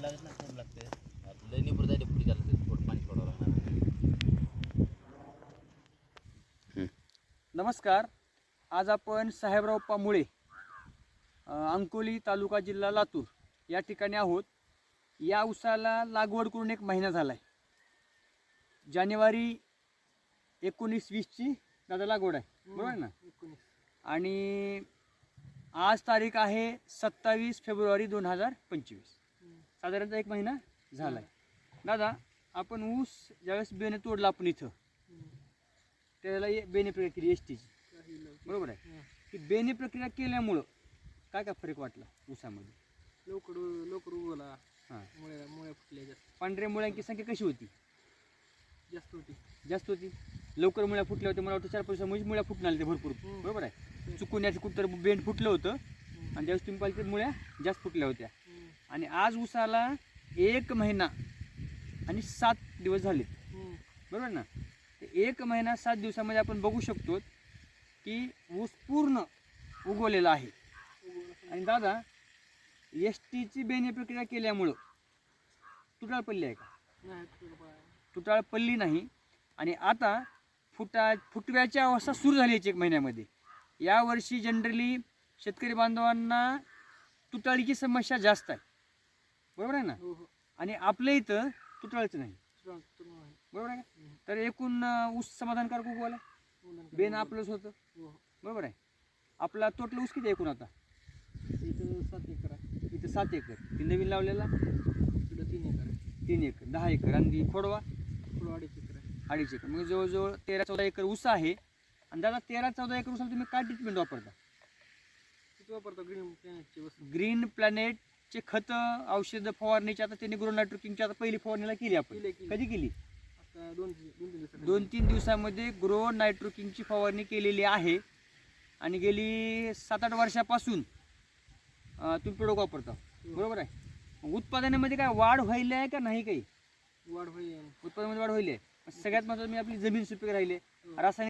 लागत ना लागते लय निपूर जायला पुढे थोडं पाणी सोडावं लागणार नमस्कार. आज आपण साहेबराव मुळे अ, अंकोली तालुका जिल्हा लातूर या ठिकाणी आहोत. या उसाला लागवड करून एक महिना झाला आहे जानेवारी एकोणीस वीसची दादा लागवड आहे. बरोबर ना? आणि आज तारीख आहे सत्तावीस फेब्रुवारी दोन हजार पंचवीस. साधारणतः एक महिना झाला आहे दादा आपण ऊस ज्यावेळेस बेने तोडला आपण इथं त्याला बेने प्रक्रिया केली एस टीची बरोबर आहे? की बेने प्रक्रिया केल्यामुळं काय काय फरक वाटला ऊसामध्ये? लवकर लवकर उगवला. हां. मुळे मुळे फुटले जास्त. पांढऱ्या मुळ्यांची संख्या कशी होती? जास्त होती. जास्त होती? लवकर मुळ्या फुटल्या होत्या मला वाटतं चार पाच म्हणजे मुळ्या फुटून आल्या भरपूर. हम्म. बरोबर आहे? चुकून याचं कुठं बेंड फुटलं होतं आणि ज्यावेळेस तुम्ही पाहिजे ते मुळ्या जास्त फुटल्या होत्या. आणि आज ऊसाला एक महिना आणि सात दिवस झाले. बरोबर ना एक महिना सात दिवसामध्ये आपण बघू शकतो की ऊस पूर्ण उगवलेला आहे. आणि दादा एस टीची बेने प्रक्रिया केल्यामुळं तुटाळ पडली आहे का. तुटाळ पडली नाही आणि आता फुटा फुटव्याची अवस्था सुरू झाली आहे एक महिन्यामध्ये यावर्षी जनरली शेतकरी बांधवांना तुटाळीची समस्या जास्त आहे बरोबर आहे ना? हो हो. आणि आपल्या इथं तुटाळचं नाही. बरोबर आहे का. तर एकूण अं, ऊस समाधानकारक उगवला बेन. आपलंच होतं. हो हो. बरोबर आहे. आपला टोटल ऊस किती आहे एकूण आता? इथं सात एकर आहे. इथं सात एकर. ती नवीन लावलेला? इकडं तीन एकर आहे. तीन एकर. दहा एकर. आणि ती खोडवा? अडीच एकर आहे. अडीच एकर. म्हणजे जवळजवळ तेरा चौदा एकर ऊस आहे. आणि दादा तेरा चौदा एकर ऊसाला तुम्ही काय ट्रीटमेंट वापरता? किती वापरतो? ग्रीन प्लॅनेटची वस्तू. ग्रीन प्लॅनेटचे खतं औषधं फवारणीची आता त्यांनी ग्रो नायट्रोकिंगची आता पहिली फवारणीला केली आपण. कधी केली? दोन तीन दिवसामध्ये ग्रो नायट्रोकिंगची फवारणी केलेली आहे. आणि गेली सात आठ वर्षापासून तुम्ही प्रोडक्ट वापरता. बरोबर आहे? उत्पादनामध्ये काय वाढ व्हायला आहे का नाही काही? वाढ होईल उत्पादनामध्ये वाढ होईल आहे. सगळ्यात महत्त्वाचं मी आपली जमीन सुपीक राहिली रासायनिक